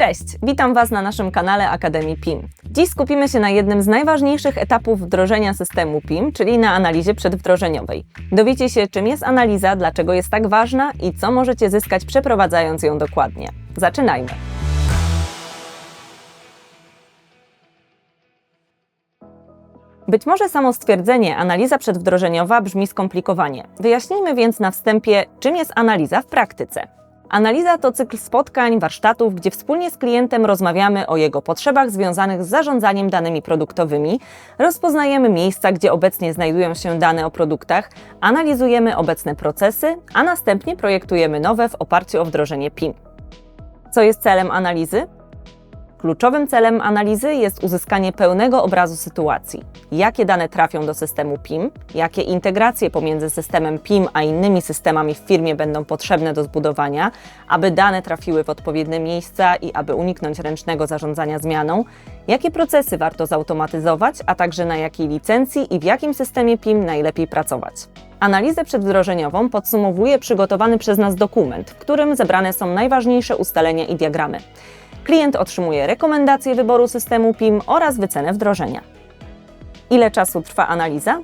Cześć, witam Was na naszym kanale Akademii PIM. Dziś skupimy się na jednym z najważniejszych etapów wdrożenia systemu PIM, czyli na analizie przedwdrożeniowej. Dowiecie się, czym jest analiza, dlaczego jest tak ważna i co możecie zyskać przeprowadzając ją dokładnie. Zaczynajmy! Być może samo stwierdzenie analiza przedwdrożeniowa brzmi skomplikowanie. Wyjaśnijmy więc na wstępie, czym jest analiza w praktyce. Analiza to cykl spotkań, warsztatów, gdzie wspólnie z klientem rozmawiamy o jego potrzebach związanych z zarządzaniem danymi produktowymi, rozpoznajemy miejsca, gdzie obecnie znajdują się dane o produktach, analizujemy obecne procesy, a następnie projektujemy nowe w oparciu o wdrożenie PIM. Co jest celem analizy? Kluczowym celem analizy jest uzyskanie pełnego obrazu sytuacji. Jakie dane trafią do systemu PIM, jakie integracje pomiędzy systemem PIM a innymi systemami w firmie będą potrzebne do zbudowania, aby dane trafiły w odpowiednie miejsca i aby uniknąć ręcznego zarządzania zmianą, jakie procesy warto zautomatyzować, a także na jakiej licencji i w jakim systemie PIM najlepiej pracować. Analizę przedwdrożeniową podsumowuje przygotowany przez nas dokument, w którym zebrane są najważniejsze ustalenia i diagramy. Klient otrzymuje rekomendacje wyboru systemu PIM oraz wycenę wdrożenia. Ile czasu trwa analiza?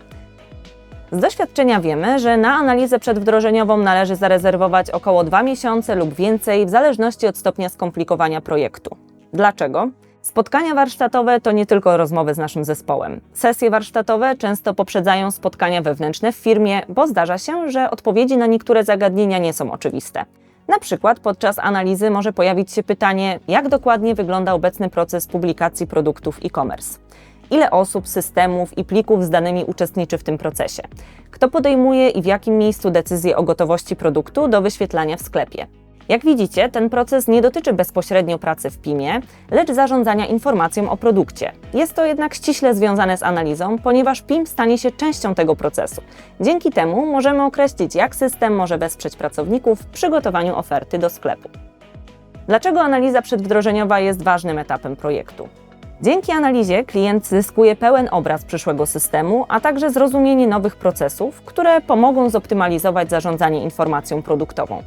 Z doświadczenia wiemy, że na analizę przedwdrożeniową należy zarezerwować około 2 miesiące lub więcej w zależności od stopnia skomplikowania projektu. Dlaczego? Spotkania warsztatowe to nie tylko rozmowy z naszym zespołem. Sesje warsztatowe często poprzedzają spotkania wewnętrzne w firmie, bo zdarza się, że odpowiedzi na niektóre zagadnienia nie są oczywiste. Na przykład podczas analizy może pojawić się pytanie, jak dokładnie wygląda obecny proces publikacji produktów e-commerce. Ile osób, systemów i plików z danymi uczestniczy w tym procesie? Kto podejmuje i w jakim miejscu decyzję o gotowości produktu do wyświetlania w sklepie? Jak widzicie, ten proces nie dotyczy bezpośrednio pracy w PIM-ie, lecz zarządzania informacją o produkcie. Jest to jednak ściśle związane z analizą, ponieważ PIM stanie się częścią tego procesu. Dzięki temu możemy określić, jak system może wesprzeć pracowników w przygotowaniu oferty do sklepu. Dlaczego analiza przedwdrożeniowa jest ważnym etapem projektu? Dzięki analizie klient zyskuje pełen obraz przyszłego systemu, a także zrozumienie nowych procesów, które pomogą zoptymalizować zarządzanie informacją produktową.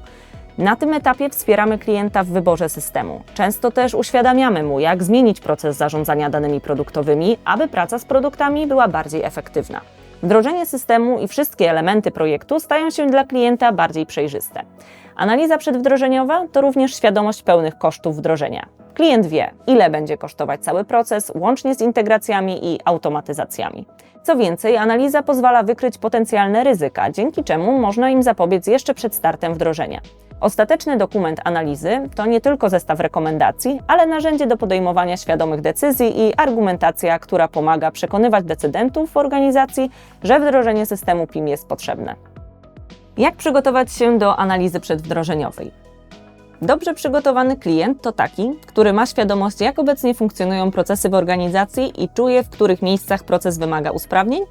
Na tym etapie wspieramy klienta w wyborze systemu. Często też uświadamiamy mu, jak zmienić proces zarządzania danymi produktowymi, aby praca z produktami była bardziej efektywna. Wdrożenie systemu i wszystkie elementy projektu stają się dla klienta bardziej przejrzyste. Analiza przedwdrożeniowa to również świadomość pełnych kosztów wdrożenia. Klient wie, ile będzie kosztować cały proces, łącznie z integracjami i automatyzacjami. Co więcej, analiza pozwala wykryć potencjalne ryzyka, dzięki czemu można im zapobiec jeszcze przed startem wdrożenia. Ostateczny dokument analizy to nie tylko zestaw rekomendacji, ale narzędzie do podejmowania świadomych decyzji i argumentacja, która pomaga przekonywać decydentów w organizacji, że wdrożenie systemu PIM jest potrzebne. Jak przygotować się do analizy przedwdrożeniowej? Dobrze przygotowany klient to taki, który ma świadomość, jak obecnie funkcjonują procesy w organizacji i czuje, w których miejscach proces wymaga usprawnień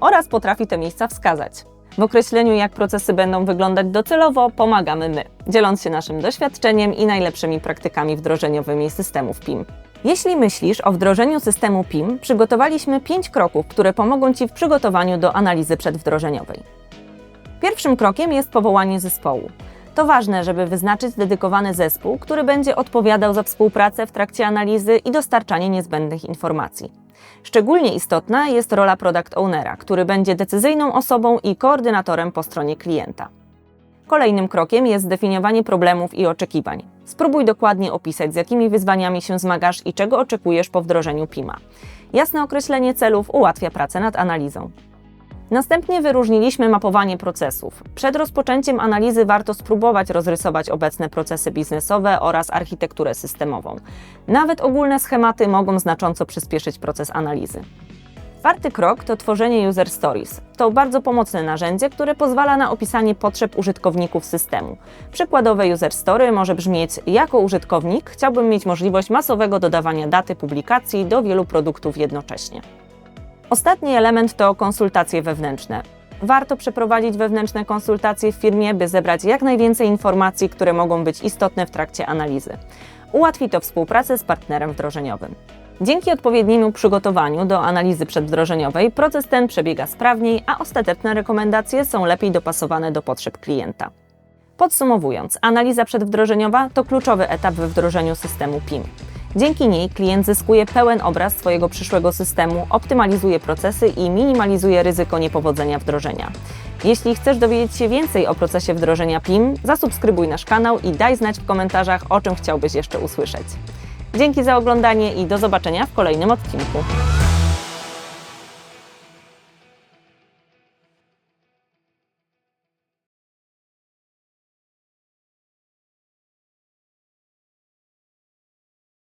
oraz potrafi te miejsca wskazać. W określeniu, jak procesy będą wyglądać docelowo, pomagamy my, dzieląc się naszym doświadczeniem i najlepszymi praktykami wdrożeniowymi systemów PIM. Jeśli myślisz o wdrożeniu systemu PIM, przygotowaliśmy 5 kroków, które pomogą Ci w przygotowaniu do analizy przedwdrożeniowej. Pierwszym krokiem jest powołanie zespołu. To ważne, żeby wyznaczyć dedykowany zespół, który będzie odpowiadał za współpracę w trakcie analizy i dostarczanie niezbędnych informacji. Szczególnie istotna jest rola product ownera, który będzie decyzyjną osobą i koordynatorem po stronie klienta. Kolejnym krokiem jest zdefiniowanie problemów i oczekiwań. Spróbuj dokładnie opisać, z jakimi wyzwaniami się zmagasz i czego oczekujesz po wdrożeniu PIMA. Jasne określenie celów ułatwia pracę nad analizą. Następnie wyróżniliśmy mapowanie procesów. Przed rozpoczęciem analizy warto spróbować rozrysować obecne procesy biznesowe oraz architekturę systemową. Nawet ogólne schematy mogą znacząco przyspieszyć proces analizy. Czwarty krok to tworzenie user stories. To bardzo pomocne narzędzie, które pozwala na opisanie potrzeb użytkowników systemu. Przykładowe user story może brzmieć: Jako użytkownik chciałbym mieć możliwość masowego dodawania daty publikacji do wielu produktów jednocześnie. Ostatni element to konsultacje wewnętrzne. Warto przeprowadzić wewnętrzne konsultacje w firmie, by zebrać jak najwięcej informacji, które mogą być istotne w trakcie analizy. Ułatwi to współpracę z partnerem wdrożeniowym. Dzięki odpowiedniemu przygotowaniu do analizy przedwdrożeniowej proces ten przebiega sprawniej, a ostateczne rekomendacje są lepiej dopasowane do potrzeb klienta. Podsumowując, analiza przedwdrożeniowa to kluczowy etap we wdrożeniu systemu PIM. Dzięki niej klient zyskuje pełen obraz swojego przyszłego systemu, optymalizuje procesy i minimalizuje ryzyko niepowodzenia wdrożenia. Jeśli chcesz dowiedzieć się więcej o procesie wdrożenia PIM, zasubskrybuj nasz kanał i daj znać w komentarzach, o czym chciałbyś jeszcze usłyszeć. Dzięki za oglądanie i do zobaczenia w kolejnym odcinku.